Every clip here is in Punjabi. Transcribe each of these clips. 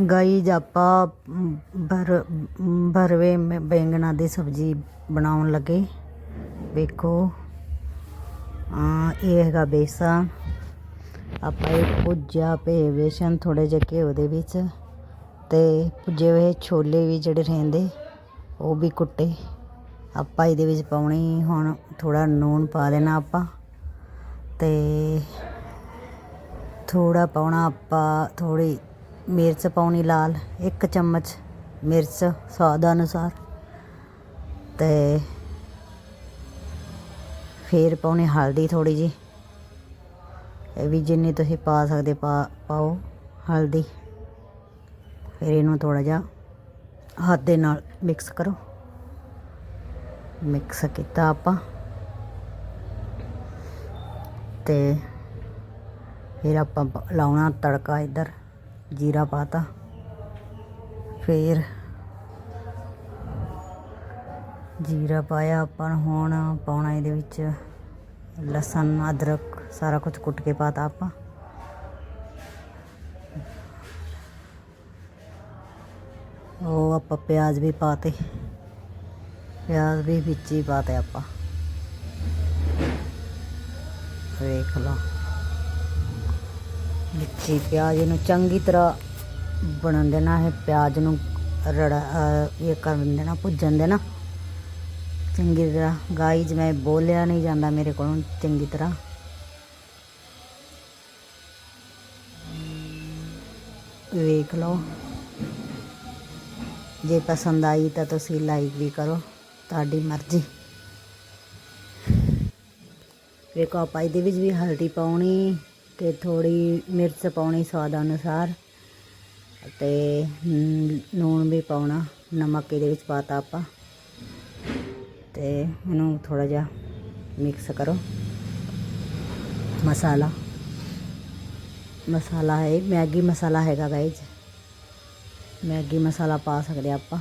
ਗਾਈ ਆਪਾਂ ਮ, ਭਰ ਭਰਵੇਂ ਬੈਂਗਣਾ ਦੀ ਸਬਜ਼ੀ ਬਣਾਉਣ ਲੱਗੇ। ਵੇਖੋ। ਇਹ ਹੈਗਾ ਬੇਸਣ। ਆਪਾਂ ਇਹ ਭੁੱਜਿਆ ਪਏ ਬੇਸਣ ਥੋੜੇ ਜਿਹੇ ਘਿਓ ਦੇ ਵਿੱਚ ਤੇ ਭੁੱਜੇ ਹੋਏ ਛੋਲੇ ਵੀ ਜਿਹੜੇ ਰਹਿੰਦੇ ਉਹ ਵੀ ਕੁੱਟੇ। ਆਪਾਂ ਇਹਦੇ ਵਿੱਚ ਪਾਉਣੀ ਹੁਣ ਥੋੜਾ ਨੂਣ ਪਾ ਦੇਣਾ ਆਪਾਂ ਤੇ ਥੋੜਾ ਪਾਉਣਾ ਆਪਾਂ ਥੋੜੀ ਮਿਰਚ ਪਾਉਣੀ ਲਾਲ, ਇੱਕ ਚਮਚ ਮਿਰਚ ਸਵਾਦ ਅਨੁਸਾਰ ਤੇ ਫੇਰ ਪਾਉਣੀ ਹਲਦੀ ਥੋੜੀ ਜੀ ਇਹ ਵੀ ਜਿੰਨੀ ਤੁਸੀਂ ਪਾ ਸਕਦੇ ਪਾ, ਪਾਓ ਹਲਦੀ। ਫਿਰ ਇਹਨੂੰ ਥੋੜਾ ਜਿਹਾ ਹੱਥ ਦੇ ਨਾਲ ਮਿਕਸ ਕਰੋ। ਮਿਕਸ ਕੀਤਾ ਆਪਾਂ। ਤੇ ਫਿਰ ਆਪਾਂ ਲਾਉਣਾ ਤੜਕਾ ਇੱਧਰ। ਜੀਰਾ ਪਾਤਾ ਫਿਰ ਜੀਰਾ ਪਾਇਆ ਆਪਾਂ ਨੂੰ ਹੁਣ ਪਾਉਣਾ ਇਹਦੇ ਵਿੱਚ ਲਸਣ ਅਦਰਕ ਸਾਰਾ ਕੁਝ ਕੁੱਟ ਕੇ ਪਾਤਾ ਆਪਾਂ ਉਹ ਆਪਾਂ ਪਿਆਜ਼ ਵੀ ਪਾਤੇ ਪਿਆਜ਼ ਵੀ ਵਿੱਚ ਹੀ ਪਾਤੇ ਆਪਾਂ ਵੇਖ ਲਓ ਮਿੱਠੀ ਪਿਆਜ਼ ਨੂੰ ਚੰਗੀ ਤਰ੍ਹਾਂ ਬਣਨ ਦੇਣਾ ਹੈ ਪਿਆਜ਼ ਨੂੰ ਰੜਾ ਇਹ ਕਰਨ ਦੇਣਾ, ਭੁੱਜਣ ਦੇਣਾ। ਚੰਗੀ ਤਰ੍ਹਾਂ ਗਾਈਜ ਮੈਂ ਬੋਲਿਆ ਨਹੀਂ ਜਾਂਦਾ ਮੇਰੇ ਕੋਲੋਂ, ਚੰਗੀ ਤਰ੍ਹਾਂ। ਵੇਖ ਲਓ। ਜੇ ਪਸੰਦ ਆਈ ਤਾਂ ਤੁਸੀਂ ਲਾਈਕ ਵੀ ਕਰੋ, ਤੁਹਾਡੀ ਮਰਜ਼ੀ। ਵੇਖੋ ਆਪਾਂ ਇਹਦੇ ਵਿੱਚ ਵੀ ਹਲਦੀ ਪਾਉਣੀ। ਤੇ ਥੋੜੀ ਮਿਰਚ ਪਾਉਣੀ ਸਵਾਦ ਅਨੁਸਾਰ ਤੇ ਲੂਣ ਵੀ ਪਾਉਣਾ, ਨਮਕ ਇਹਦੇ ਵਿੱਚ ਪਾਤਾ ਆਪਾਂ। ਤੇ ਇਹਨੂੰ ਥੋੜਾ ਜਿਹਾ ਮਿਕਸ ਕਰੋ। ਮਸਾਲਾ। ਮਸਾਲਾ ਹੈ, ਮੈਗੀ ਮਸਾਲਾ ਹੈਗਾ ਗਾਇਜ਼ ਮੈਗੀ ਮਸਾਲਾ ਪਾ ਸਕਦੇ ਆਪਾਂ।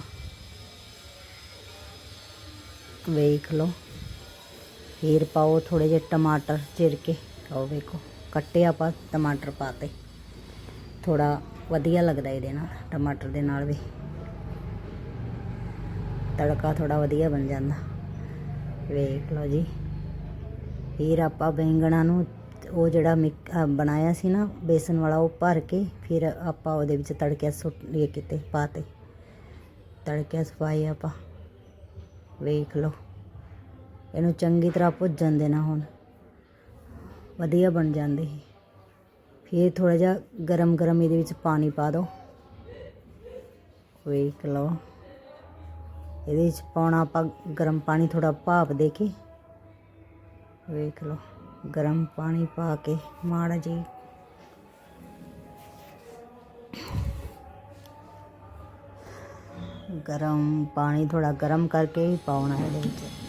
ਵੇਖ ਲਓ। ਫਿਰ ਪਾਓ ਥੋੜੇ ਜਿਹੇ ਟਮਾਟਰ ਚਿਰ ਕੇ। ਆਓ ਵੇਖੋ। ਕੱਟੇ ਆਪਾਂ ਟਮਾਟਰ ਪਾਤੇ ਥੋੜਾ ਵਧੀਆ ਲੱਗਦਾ ਇਹਦੇ ਨਾਲ, ਟਮਾਟਰ ਦੇ ਨਾਲ ਵੀ। ਤੜਕਾ ਥੋੜਾ ਵਧੀਆ ਬਣ ਜਾਂਦਾ। ਵੇਖ ਲਓ ਜੀ। ਫਿਰ ਆਪਾਂ ਬੈਂਗਣਾ ਨੂੰ ਉਹ ਜਿਹੜਾ ਮਿਕ ਬਣਾਇਆ ਸੀ ਨਾ, ਬੇਸਨ ਵਾਲਾ, ਉਹ ਭਰ ਕੇ ਫਿਰ ਆਪਾਂ ਉਹਦੇ ਵਿੱਚ ਤੜਕਿਆ ਸੁੱਟ, ਇਹ ਕੀਤੇ ਪਾਤੇ ਤੜਕਿਆ ਸਫ਼ਾਈ ਆਪਾਂ। ਵੇਖ ਲਓ। ਇਹਨੂੰ ਚੰਗੀ ਤਰ੍ਹਾਂ ਭੁੱਜਣ ਦੇਣਾ ਹੁਣ। ਵਧੀਆ ਬਣ ਜਾਂਦੇ ਸੀ। ਫਿਰ ਥੋੜ੍ਹਾ ਜਿਹਾ ਗਰਮ ਗਰਮ ਇਹਦੇ ਵਿੱਚ ਪਾਣੀ ਪਾ ਦਿਓ ਵੇਖ ਲਓ। ਇਹਦੇ ਵਿੱਚ ਪਾਉਣਾ ਆਪਾਂ ਗਰਮ ਪਾਣੀ ਥੋੜਾ ਭਾਪ ਦੇ ਕੇ। ਵੇਖ ਲਓ। ਗਰਮ ਪਾਣੀ ਪਾ ਕੇ ਮਾੜਾ ਜੀ ਗਰਮ ਪਾਣੀ ਥੋੜਾ ਗਰਮ ਕਰਕੇ ਹੀ ਪਾਉਣਾ ਇਹਦੇ ਵਿੱਚ।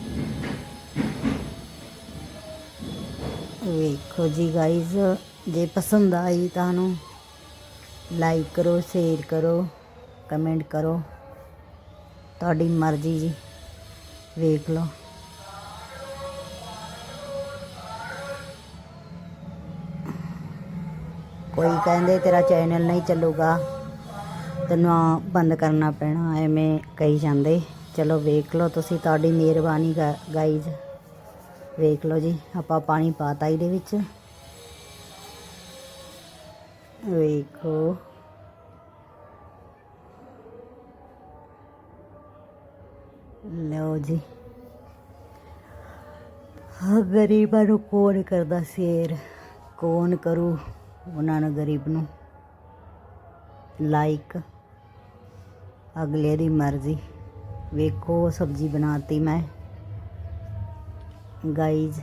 ਵੇਖੋ ਜੀ ਗਾਇਜ਼ ਜੇ ਪਸੰਦ ਆਈ ਤੁਹਾਨੂੰ ਲਾਈਕ ਕਰੋ ਸ਼ੇਅਰ ਕਰੋ ਕਮੈਂਟ ਕਰੋ। ਤੁਹਾਡੀ ਮਰਜ਼ੀ ਜੀ, ਵੇਖ ਲਓ। ਕੋਈ ਕਹਿੰਦੇ ਤੇਰਾ ਚੈਨਲ ਨਹੀਂ ਚੱਲੂਗਾ, ਤੈਨੂੰ ਬੰਦ ਕਰਨਾ ਪੈਣਾ, ਐਵੇਂ ਕਹੀ ਜਾਂਦੇ। ਚਲੋ ਵੇਖ ਲਓ ਤੁਸੀਂ, ਤੁਹਾਡੀ ਮਿਹਰਬਾਨੀ ਗਾਈਜ਼ ਵੇਖ ਲਓ ਜੀ, ਆਪਾਂ ਪਾਣੀ ਪਾਤਾ ਇਹਦੇ ਵਿੱਚ। ਵੇਖੋ। ਲਓ ਜੀ। ਗਰੀਬਾਂ ਨੂੰ ਕੌਣ ਕਰਦਾ ਸ਼ੇਰ? ਕੌਣ ਕਰੂ ਉਹਨਾਂ ਨੂੰ ਗਰੀਬ ਨੂੰ? ਲਾਈਕ ਅਗਲੇ ਦੀ ਮਰਜ਼ੀ। ਵੇਖੋ ਸਬਜ਼ੀ ਬਣਾਤੀ ਮੈਂ। ਗਾਈਜ਼